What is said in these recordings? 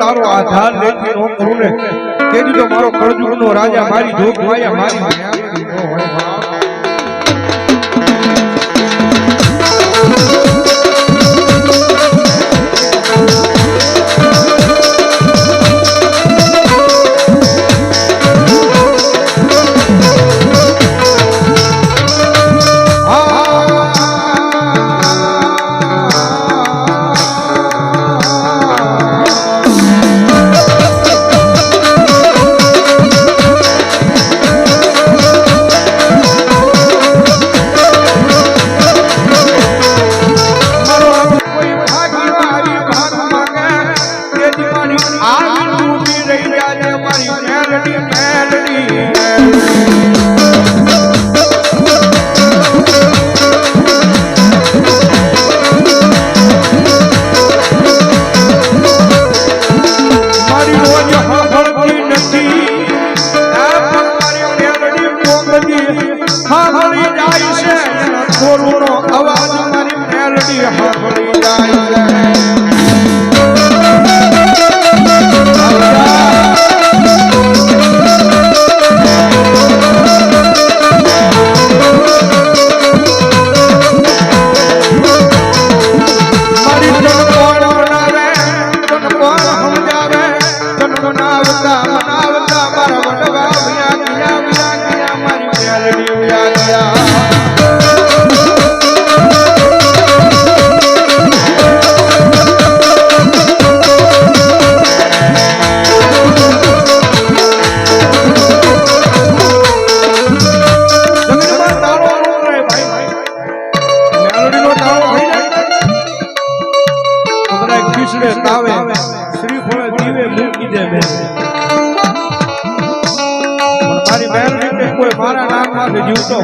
તારો આધાર લેતી નો કરું ને મારો રાજા મારી જોગ મારી. મારો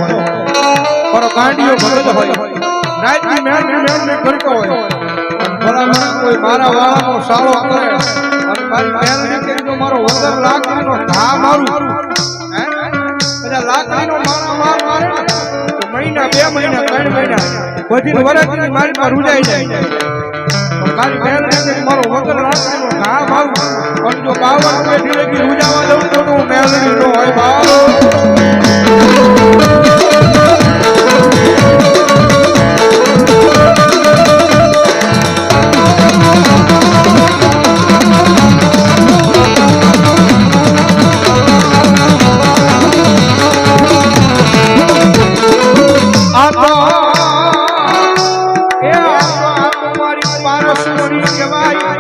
હોય. પણ ગાંડીઓ ભગત હોય. રાતની મેલડી મેલડી કરતો હોય. ભલામણ કોઈ મારા વાળાનો સાળો કરે. અને મારી મેલડી કે જો મારો વગર લાકડીનો ઘા મારું. બધા લાકડીનો મારા માર મારે મહિના, બે મહિના, ત્રણ મહિના. બધી વરસની મારી પર રૂજાઈ જાય. મારી કે મારો વગર લાકડીનો ઘા મારું. પણ જો બાવન પેઢી લગી રૂજાવા કહેવાય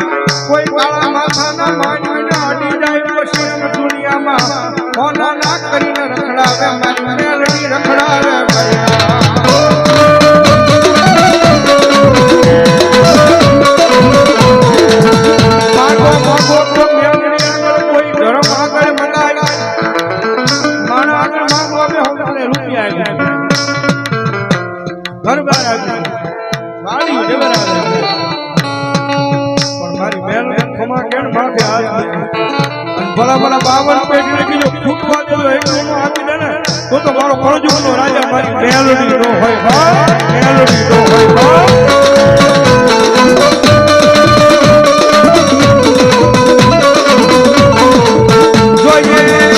કોઈ કાળા માથાના માનવીને અડી જાય પછી દુનિયામાં મોના ના કરીને રખડાવે, મારી મેલડી રખડાવે ભૈયા માગો માગો, તો મેલડી ખમા કેણ માથે હાથ ભલા ભલા બાવન પેઢી લગી જો ફૂટવા દેતો એક રૂમ આપી દે ને તો તો મારો કળજુગનો રાજા મારી મેલોડી નો હોય બા મેલોડી નો હોય બા જોઈએ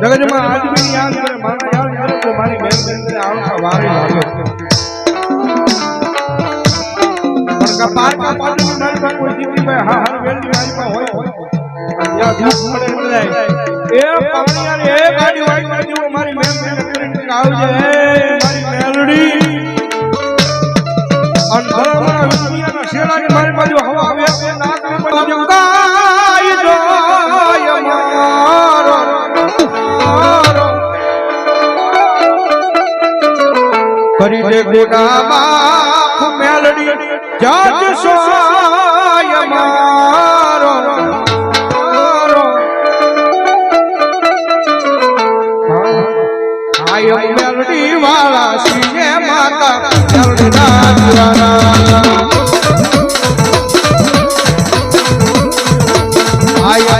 જગતમાં આદમી યાદ કરે મારા યાદ કરે તો મારી મેલડી આવતા વારે લાગે કોઈ દીકરી ભાઈ હા હા વેલડી મારી હોય મારી મેલડી આવજે મારી મેલડી અને શેડાની મારી બાજુ હવા આવે નાક બાજુ ગાય જોય મારો મારો કરી દે ગુનામાં મેલડી જાજ સોય નાચવાના આય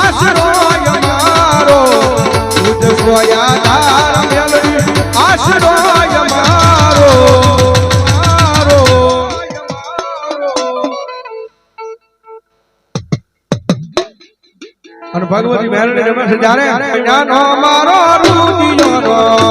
આશરો મારો મારો અને ભગવતી મેરણી રમે છે જ્યારે જ્ઞાનો મારો રૂપિયો રોવે. હાલી આવે રે મારી હાલી રે આવે રે